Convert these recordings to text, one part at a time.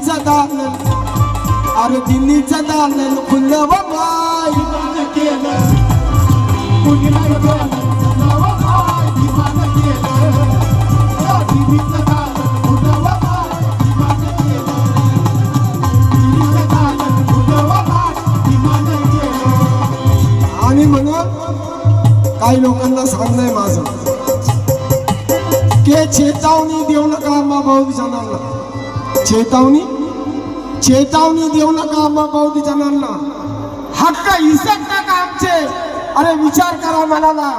दिल्लीचं दालन अरे दिल्लीचा दालन खुल्लं व केलं कुणी नाही आणि म्हणून काही लोकांना सांगणंय माझं. के चेतावणी देऊ नका आम्हा भाऊ जणांना चेतावणी? चेतावणी देऊ नका आम्हा बौद्ध जणांना हक्क हिसक नका आमचे. अरे विचार करा मनाला.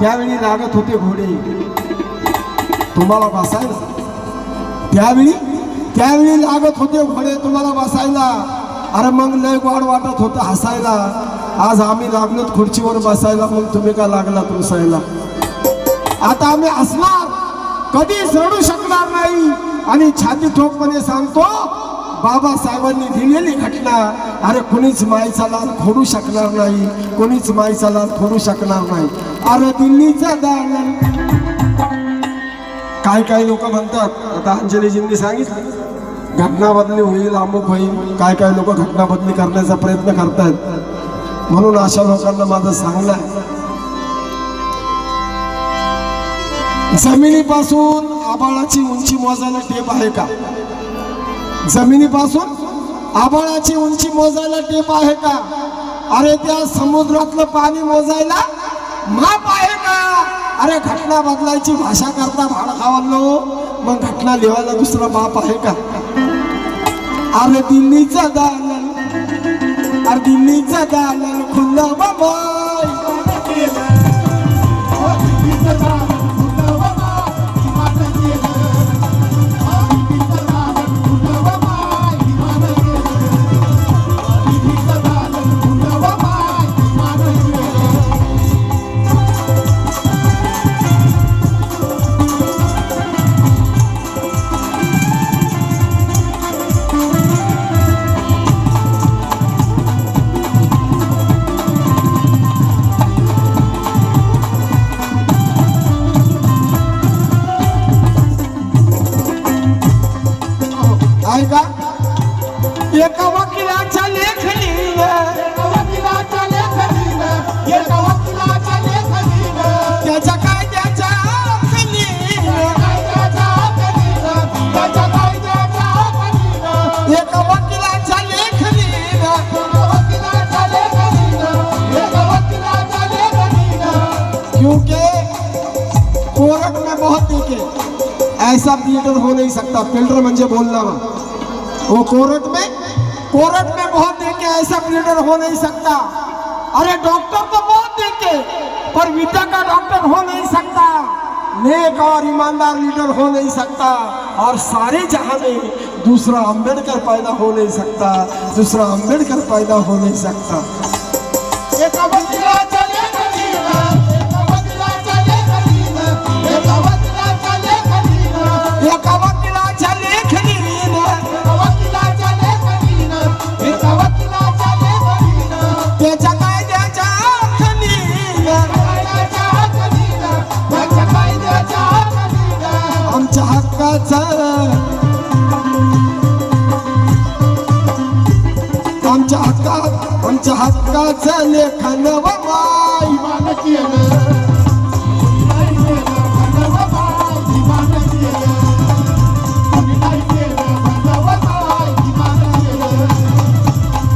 त्यावेळी लागत होते घोडे. तुम्हाला बसायला. त्यावेळी त्यावेळी लागत होते घोडे तुम्हाला बसायला. अरे मग लय गोड वाटत होतं हसायला. आज आम्ही लागलोत खुर्चीवर बसायला मग तुम्ही का लागला तुमसायला आता आम्ही हसणार. कधीच रडू शकणार नाही. आणि छाती ठोकपणे सांगतो बाबासाहेबांनी दिलेली घटना अरे कुणीच माईचा लाल खोडू शकणार नाही कुणीच माईचा लाल खोडू शकणार नाही. अरे दिल्लीचा दालन काय काय लोक म्हणतात आता अंजलीजींनी सांगितलं घटना बदली होईल अमुक होईल काय काय लोक घटना बदली करण्याचा प्रयत्न करतायत म्हणून अशा लोकांना माझं सांगणं आहे. जमिनीपासून आबाळाची उंची मोजायला टेप आहे का? जमिनीपासून आबाळाची उंची मोजायला टेप आहे का? अरे त्या समुद्रातलं पाणी मोजायला माप आहे का? अरे घटना बदलायची भाषा करता भाडं खावालो मग घटना लिहायला दुसरं माप आहे का? अरे दिल्लीचा दालन अरे दिल्लीचं दालन खुल्ला बाबा. ऐसा प्लीडर हो नहीं सकता। प्लीडर म्हणजे बोलना वो कोर्ट में कोर्ट में बहुत देखे ऐसा प्लीडर हो नहीं सकता। अरे डॉक्टर तो बहुत देखे, पर विद्या का डॉक्टर हो नहीं सकता। नेक और ईमानदार लीडर हो नहीं सकता। और सारे जहाँ में दूसरा अंबेडकर पैदा हो नहीं सकता, दूसरा अंबेडकर पैदा हो नहीं सकता। विमान केलं.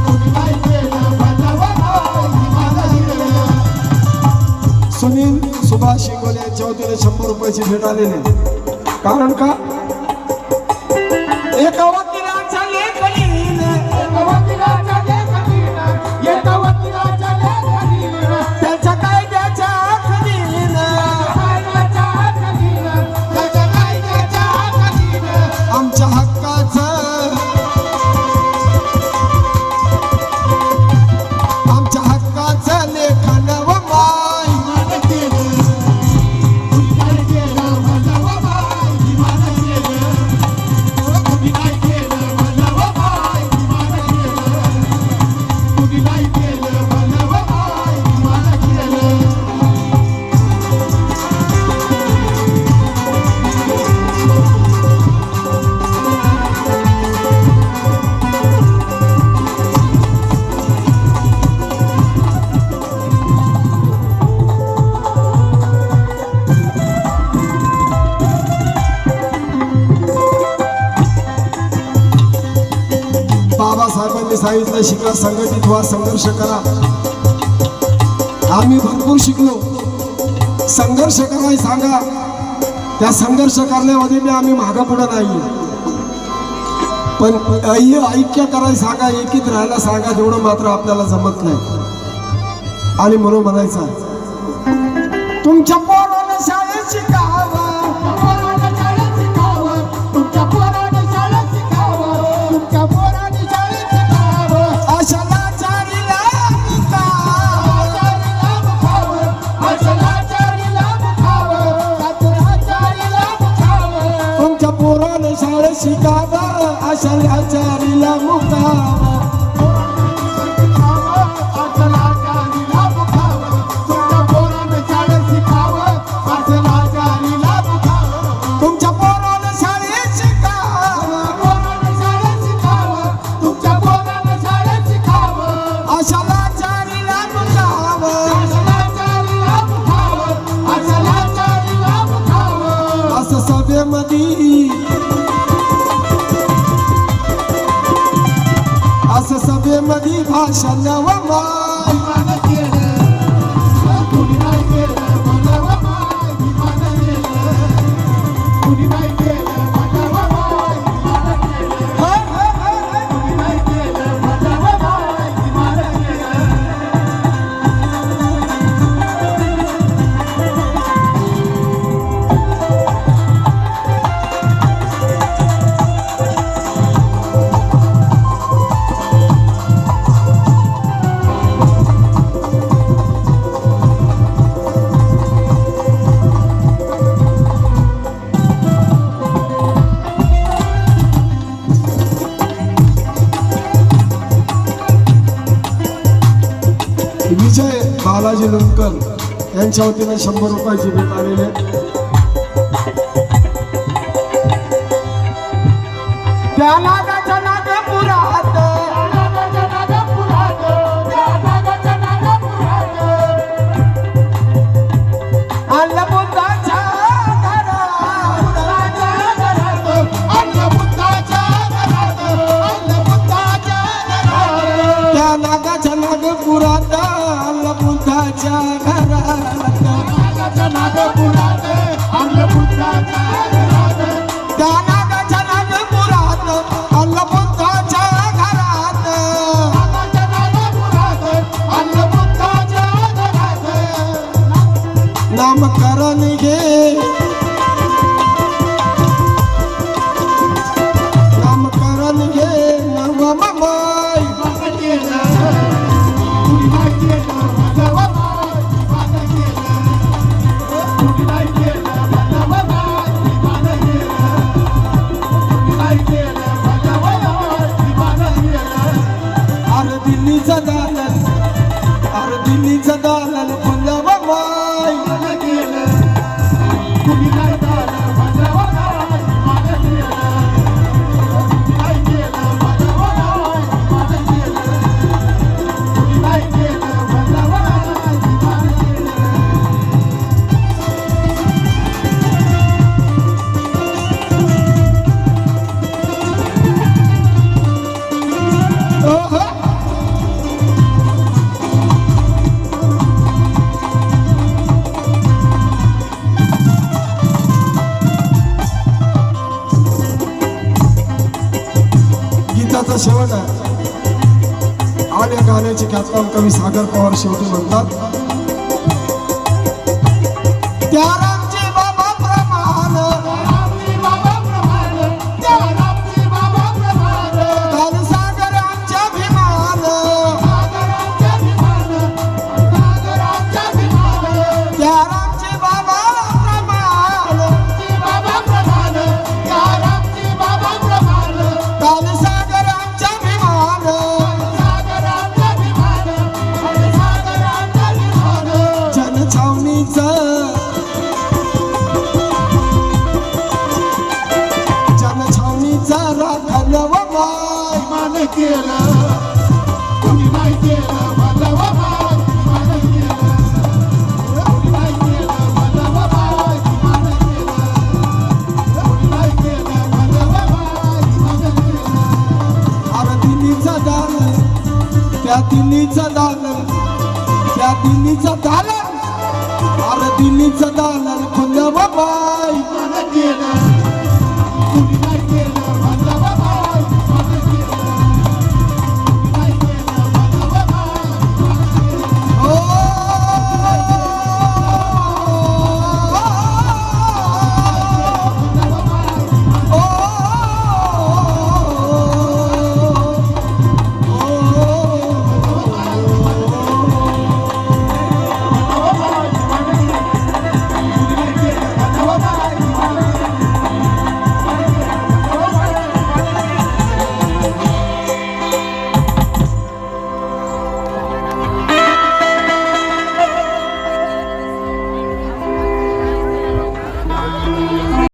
कुणी नाही केलं भलं बाय, विमान केलं. सुनील सुभाष शिंगोले यांच्या शंभर रुपयाची भेट आलेली कारण का Aí acabou. सांगितलं शिका संघटित व्हा संघर्ष करा. आम्ही भरपूर शिकलो. संघर्ष कराय सांगा. त्या संघर्ष करण्यामध्ये मी आम्ही मागं पुढं नाही पण ऐ- ऐक्य करायला सांगा एकीत राहायला सांगा तेवढं मात्र आपल्याला जमत नाही. आणि म्हणून म्हणायचं तुमच्या শিকারা আসল আচারিলা মুকামা سبے مدی بھاشا نوما विजय बालाजी लुंकर यांच्या वतीने शंभर रुपये जीवित आलेले त्या नागाच्या नागपुरात ख्यातनाम कवी सागर पवार शेवटी म्हणतात त्या दिल्लीचं दालन. त्या दिल्लीचं दालन. अरे दिल्लीचं दालन.